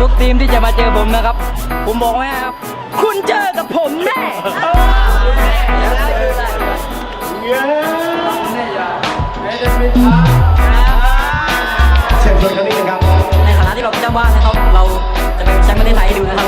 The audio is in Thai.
ทุกทีมที่จะมาเจอผมนะครับ ผมบอกไว้ครับ คุณเจอกับผมแน่เชิญชวนกันนิดนึงครับ ในฐานะที่เราเป็นเจ้าบ้านนะครับ เราจะเป็นแชมป์ประเทศไทยดูนะครับ